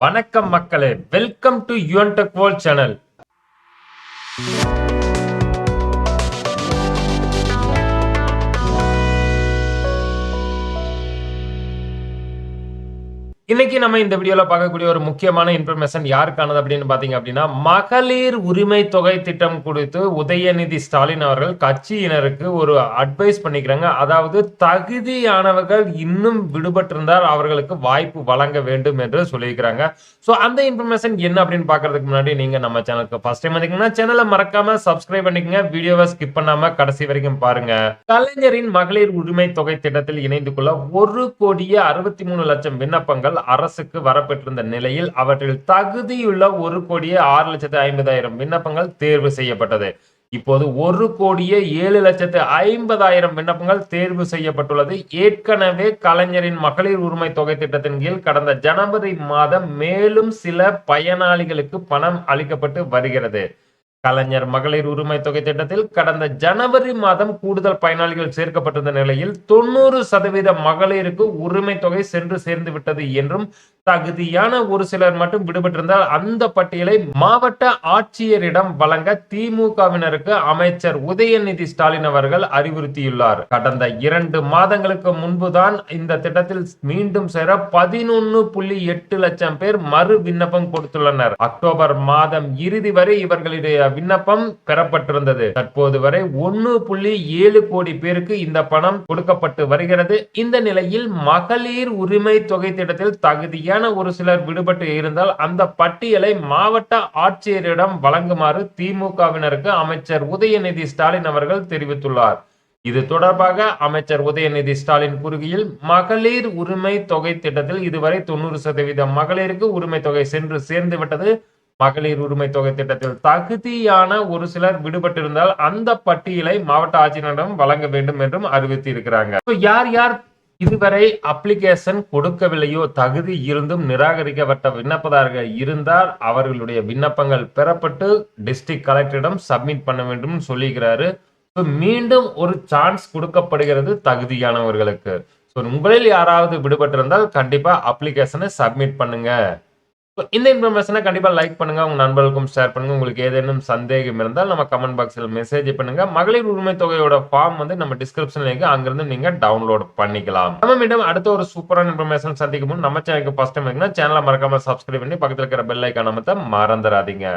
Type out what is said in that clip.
வணக்கம் மக்களே. Welcome to Yuvan tech world channel இன்னைக்கு நம்ம இந்த வீடியோல பார்க்கக்கூடிய ஒரு முக்கியமான இன்ஃபர்மேஷன் யாருக்கானது அப்படின்னு பாத்தீங்க அப்படின்னா மகளிர் உரிமை தொகை திட்டம் குறித்து உதயநிதி ஸ்டாலின் அவர்கள் கட்சியினருக்கு ஒரு அட்வைஸ் பண்ணிக்கிறாங்க. அதாவது தகுதியானவர்கள் இன்னும் விடுபட்டிருந்தால் அவர்களுக்கு வாய்ப்பு வழங்க வேண்டும் என்று சொல்லியிருக்கிறாங்க. ஸோ அந்த இன்ஃபர்மேஷன் என்ன அப்படின்னு பார்க்கறதுக்கு முன்னாடி நீங்க நம்ம சேனலுக்கு ஃபர்ஸ்ட் டைம் வந்தீங்கன்னா சேனலை மறக்காம சப்ஸ்கிரைப் பண்ணிக்கங்க. வீடியோவை ஸ்கிப் பண்ணாம கடைசி வரைக்கும் பாருங்க. கலைஞரின் மகளிர் உரிமை தொகை திட்டத்தில் இணைந்து கொள்ள ஒரு கோடியே அறுபத்தி மூணு லட்சம் விண்ணப்பங்கள் அரசுக்கு வரப்பெற்றிருந்த நிலையில் அவற்றில் தகுதியுள்ள ஒரு கோடியே ஆறு லட்சத்து ஐம்பதாயிரம் விண்ணப்பங்கள் தேர்வு செய்யப்பட்டது. இப்போது ஒரு கோடியே ஏழு லட்சத்து ஐம்பதாயிரம் விண்ணப்பங்கள் தேர்வு செய்யப்பட்டுள்ளது. ஏற்கனவே கலைஞரின் மகளிர் உரிமை தொகை திட்டத்தின் கீழ் கடந்த ஜனவரி மாதம் மேலும் சில பயனாளிகளுக்கு பணம் அளிக்கப்பட்டு வருகிறது. கலைஞர் மகளிர் உரிமை தொகை திட்டத்தில் கடந்த ஜனவரி மாதம் கூடுதல் பயனாளிகள் சேர்க்கப்பட்டிருந்த நிலையில் தொண்ணூறு சதவீத மகளிருக்கு உரிமை தொகை சென்று சேர்ந்து விட்டது என்றும் தகுதியான ஒரு சிலர் மட்டும் விடுபட்டிருந்தால் அந்த பட்டியலை மாவட்ட ஆட்சியரிடம் வழங்க திமுகவினருக்கு அமைச்சர் உதயநிதி ஸ்டாலின் அவர்கள் அறிவுறுத்தியுள்ளார். கடந்த இரண்டு மாதங்களுக்கு முன்புதான் இந்த திட்டத்தில் மீண்டும் சேர பதினொன்னு புள்ளி எட்டு லட்சம் பேர் மறு விண்ணப்பம் கொடுத்துள்ளனர். அக்டோபர் மாதம் இறுதி வரை இவர்களுடைய விண்ணப்பம் பெறப்பட்டிருந்தது. தற்போது வரை ஒன்னு புள்ளி ஏழு கோடி பேருக்கு இந்த பணம் கொடுக்கப்பட்டு வருகிறது. இந்த நிலையில் மகளிர் உரிமை தொகை திட்டத்தில் தகுதியான ஒரு சிலர் விடுபட்டு இருந்தால் அந்த பட்டியலை மாவட்ட ஆட்சியரிடம் வழங்குமாறு திமுகவினருக்கு அமைச்சர் உதயநிதி ஸ்டாலின் அவர்கள் தெரிவித்துள்ளார். இது தொடர்பாக அமைச்சர் உதயநிதி ஸ்டாலின் கூறுகையில் மகளிர் உரிமை தொகை திட்டத்தில் இதுவரை தொண்ணூறு சதவீதம் மகளிருக்கு உரிமை தொகை சென்று சேர்ந்து விட்டது. மகளிர் உரிமை தொகை திட்டத்தில் தகுதியான ஒரு சிலர் விடுபட்டிருந்தால் அந்த பட்டியலை மாவட்ட ஆட்சியரிடம் வழங்க வேண்டும் என்றும் அறிவித்திருக்கிறாங்க. யார் யார் இதுவரை அப்ளிகேஷன் கொடுக்கவில்லையோ தகுதி இருந்தும் நிராகரிக்கப்பட்ட விண்ணப்பதாரர்கள் இருந்தால் அவர்களுடைய விண்ணப்பங்கள் பெறப்பட்டு டிஸ்ட்ரிக்ட் கலெக்டரிடம் சப்மிட் பண்ண வேண்டும் சொல்லிக்கிறாரு ஸோ மீண்டும் ஒரு சான்ஸ் கொடுக்கப்படுகிறது தகுதியானவர்களுக்கு. ஸோ உங்களில் யாராவது விடுபட்டிருந்தால் கண்டிப்பா அப்ளிகேஷனை சப்மிட் பண்ணுங்க. இந்த இன்ஃபர்மேஷனை கண்டிப்பாக லைக் பண்ணுங்கள் உங்கள் நண்பர்களுக்கும் ஷேர் பண்ணுங்கள் உங்களுக்கு ஏதேனும் சந்தேகம் இருந்தால் நம்ம கமெண்ட் பாக்ஸில் மெசேஜ் பண்ணுங்கள் மகளிர் உரிமை தொகையோட ஃபார்ம் வந்து நம்ம டிஸ்கிரிப்ஷன்ல இருக்கு. அங்கிருந்து நீங்கள் டவுன்லோட் பண்ணிக்கலாம். நம்ம மீண்டும் அடுத்த ஒரு சூப்பரான இன்ஃபர்மேஷன் சந்திக்கும் போது நம்ம சேனலுக்கு ஃபஸ்ட் டைம் சேனலை மறக்காமல் சப்ஸ்கிரைப் பண்ணி பக்கத்தில் இருக்கிற பெல் ஐக்கான மறந்துடாதீங்க.